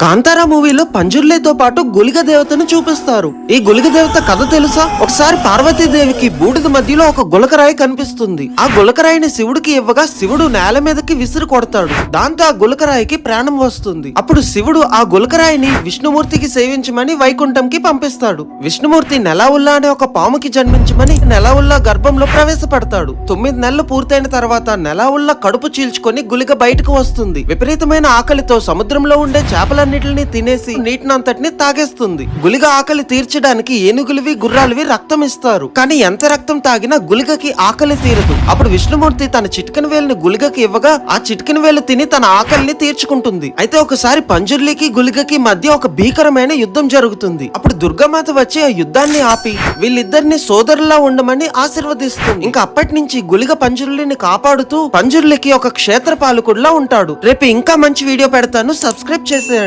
కాంతారా మూవీలో పంజుర్లేతో పాటు గులిగ దేవతను చూపిస్తారు. ఈ గులిగ దేవత కథ తెలుసా? ఒకసారి పార్వతీదేవికి బూడిద మధ్యలో ఒక గులకరాయి కనిపిస్తుంది. ఆ గులకరాయిని శివుడికి ఇవ్వగా శివుడు నేల మీదకి విసిరి కొడతాడు. దాంతో ఆ గులకరాయికి ప్రాణం వస్తుంది. అప్పుడు శివుడు ఆ గులకరాయిని విష్ణుమూర్తికి సేవించమని వైకుంఠంకి పంపిస్తాడు. విష్ణుమూర్తి నెలావుల్లా అనే ఒక పాముకి జన్మించమని నెలావుల్లా గర్భంలో ప్రవేశపెడతాడు. తొమ్మిది నెలలు పూర్తయిన తర్వాత నెలావుల్లా కడుపు చీల్చుకొని గులిక బయటకు వస్తుంది. విపరీతమైన ఆకలితో సముద్రంలో ఉండే చేపల చేపలన్నిటిని తినేసి నీటినంతటిని తాగేస్తుంది. గులిగ ఆకలి తీర్చడానికి ఏనుగులివి గుర్రాలివి రక్తం ఇస్తారు కానీ ఎంత రక్తం తాగినా గులిగకి ఆకలి తీరదు. అప్పుడు విష్ణుమూర్తి తన చిటికెన వేలుని గులిగకి ఇవ్వగా ఆ చిటికెన వేలు తిని తన ఆకలిని తీర్చుకుంటుంది. అయితే ఒకసారి పంజుర్లికి గులిగకి మధ్య ఒక భీకరమైన యుద్ధం జరుగుతుంది. అప్పుడు దుర్గామాత వచ్చి ఆ యుద్ధాన్ని ఆపి వీళ్ళిద్దరిని సోదరులా ఉండమని ఆశీర్వదిస్తుంది. ఇంకా అప్పటి నుంచి గులిగ పంజుర్లిని కాపాడుతూ పంజుర్లికి ఒక క్షేత్ర పాలకుడులా ఉంటాడు. రేపు ఇంకా మంచి వీడియో పెడతాను. సబ్స్క్రైబ్ చేసేయండి.